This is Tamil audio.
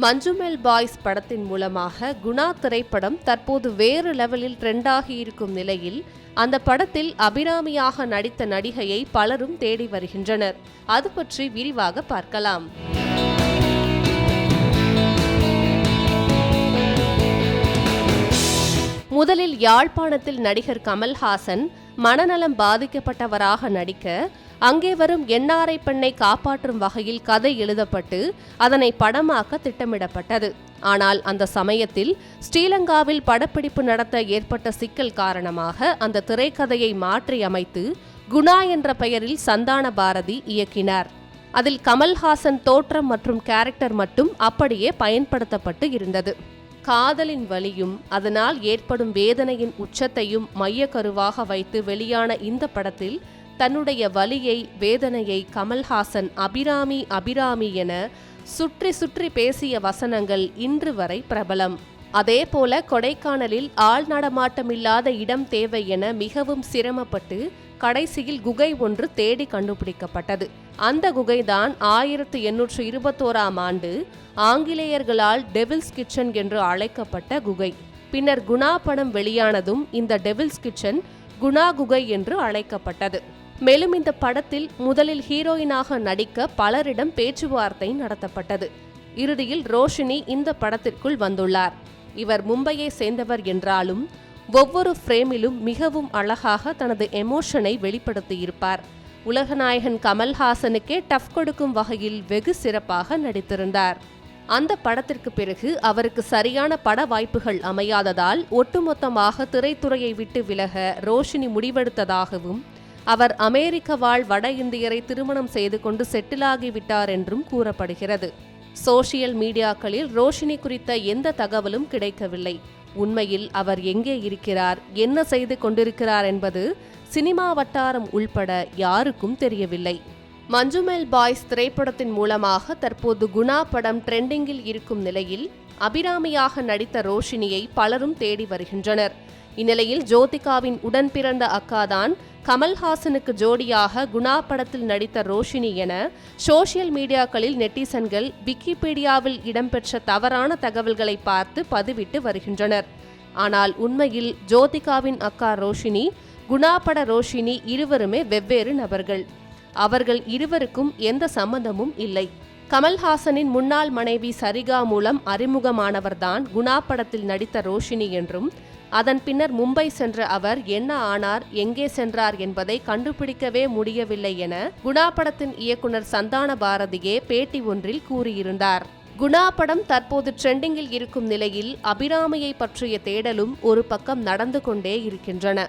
மஞ்சுமெல் பாய்ஸ் படத்தின் மூலமாக குணா திரைப்படம் தற்போது வேறு லெவலில் ட்ரெண்டாகி இருக்கும் நிலையில் அந்த படத்தில் அபிராமியாக நடித்த நடிகையை பலரும் தேடி வருகின்றனர். அது பற்றி விரிவாக பார்க்கலாம். முதலில் யாழ்ப்பாணத்தில் நடிகர் கமல்ஹாசன் மனநலம் பாதிக்கப்பட்டவராக நடிக்க அங்கே வரும் என்ஆர்ஐ பெண்ணை காப்பாற்றும் வகையில் கதை எழுதப்பட்டு அதனை படமாக்க திட்டமிடப்பட்டது. ஆனால் அந்த சமயத்தில் ஸ்ரீலங்காவில் படப்பிடிப்பு நடத்த ஏற்பட்ட சிக்கல் காரணமாக அந்த திரைக்கதையை மாற்றி அமைத்து குணா என்ற பெயரில் சந்தான பாரதி இயக்கினார். அதில் கமல்ஹாசன் தோற்றம் மற்றும் கேரக்டர் மட்டும் அப்படியே பயன்படுத்தப்பட்டு இருந்தது. காதலின் வலியும் அதனால் ஏற்படும் வேதனையின் உச்சத்தையும் மையக்கருவாக வைத்து வெளியான இந்த படத்தில் தன்னுடைய வலியை வேதனையை கமல்ஹாசன் அபிராமி அபிராமி என சுற்றி சுற்றி பேசிய வசனங்கள் இன்று வரை பிரபலம். அதேபோல கொடைக்கானலில் ஆள் நடமாட்டமில்லாத இடம் தேவை என மிகவும் சிரமப்பட்டு கடைசியில் குகை ஒன்று தேடி கண்டுபிடிக்கப்பட்டது. அந்த குகைதான் ஆயிரத்து எண்ணூற்று இருபத்தோராம் ஆண்டு ஆங்கிலேயர்களால் டெவில்ஸ் கிச்சன் என்று அழைக்கப்பட்ட குகை. பின்னர் குணா படம் வெளியானதும் இந்த டெவில்ஸ் கிச்சன் குணா குகை என்று அழைக்கப்பட்டது. மேலும் இந்த படத்தில் முதலில் ஹீரோயினாக நடிக்க பலரிடம் பேச்சுவார்த்தை நடத்தப்பட்டது. இறுதியில் ரோஷினி இந்த படத்திற்குள் வந்துள்ளார். இவர் மும்பையை சேர்ந்தவர் என்றாலும் ஒவ்வொரு ஃப்ரேமிலும் மிகவும் அழகாக தனது எமோஷனை வெளிப்படுத்தியிருப்பார். உலகநாயகன் கமல்ஹாசனுக்கே டஃப் கொடுக்கும் வகையில் வெகு சிறப்பாக நடித்திருந்தார். அந்த படத்திற்கு பிறகு அவருக்கு சரியான பட வாய்ப்புகள் அமையாததால் ஒட்டுமொத்தமாக திரைத்துறையை விட்டு விலக ரோஷினி முடிவெடுத்ததாகவும் அவர் அமெரிக்க வாழ் வட இந்தியரை திருமணம் செய்து கொண்டு செட்டிலாகிவிட்டார் என்றும் கூறப்படுகிறது. சோசியல் மீடியாக்களில் ரோஷினி குறித்த எந்த தகவலும் கிடைக்கவில்லை. உண்மையில் அவர் எங்கே இருக்கிறார் என்ன செய்து கொண்டிருக்கிறார் என்பது சினிமா வட்டாரம் உள்பட யாருக்கும் தெரியவில்லை. மஞ்சுமெல் பாய்ஸ் திரைப்படத்தின் மூலமாக தற்போது குணா படம் ட்ரெண்டிங்கில் இருக்கும் நிலையில் அபிராமியாக நடித்த ரோஷினியை பலரும் தேடி வருகின்றனர். இந்நிலையில் ஜோதிகாவின் உடன் பிறந்த அக்காதான் கமல்ஹாசனுக்கு ஜோடியாக குணா படத்தில் நடித்த ரோஷினி என சோசியல் மீடியாக்களில் நெட்டிசன்கள் விக்கிபீடியாவில் இடம்பெற்ற தவறான தகவல்களை பார்த்து பதிவிட்டு வருகின்றனர். ஆனால் உண்மையில் ஜோதிகாவின் அக்கா ரோஷினி குணா பட ரோஷினி இருவருமே வெவ்வேறு நபர்கள். அவர்கள் இருவருக்கும் எந்த சம்பந்தமும் இல்லை. கமல்ஹாசனின் முன்னாள் மனைவி சரிகா மூலம் அறிமுகமானவர்தான் குணா படத்தில் நடித்த ரோஷினி என்றும் அதன் பின்னர் மும்பை சென்ற அவர் என்ன ஆனார் எங்கே சென்றார் என்பதை கண்டுபிடிக்கவே முடியவில்லை என குணா படத்தின் இயக்குனர் சந்தான பாரதியே பேட்டி ஒன்றில் கூறியிருந்தார். குணா படம் தற்போது ட்ரெண்டிங்கில் இருக்கும் நிலையில் அபிராமியை பற்றிய தேடலும் ஒரு பக்கம் நடந்து கொண்டே இருக்கின்றன.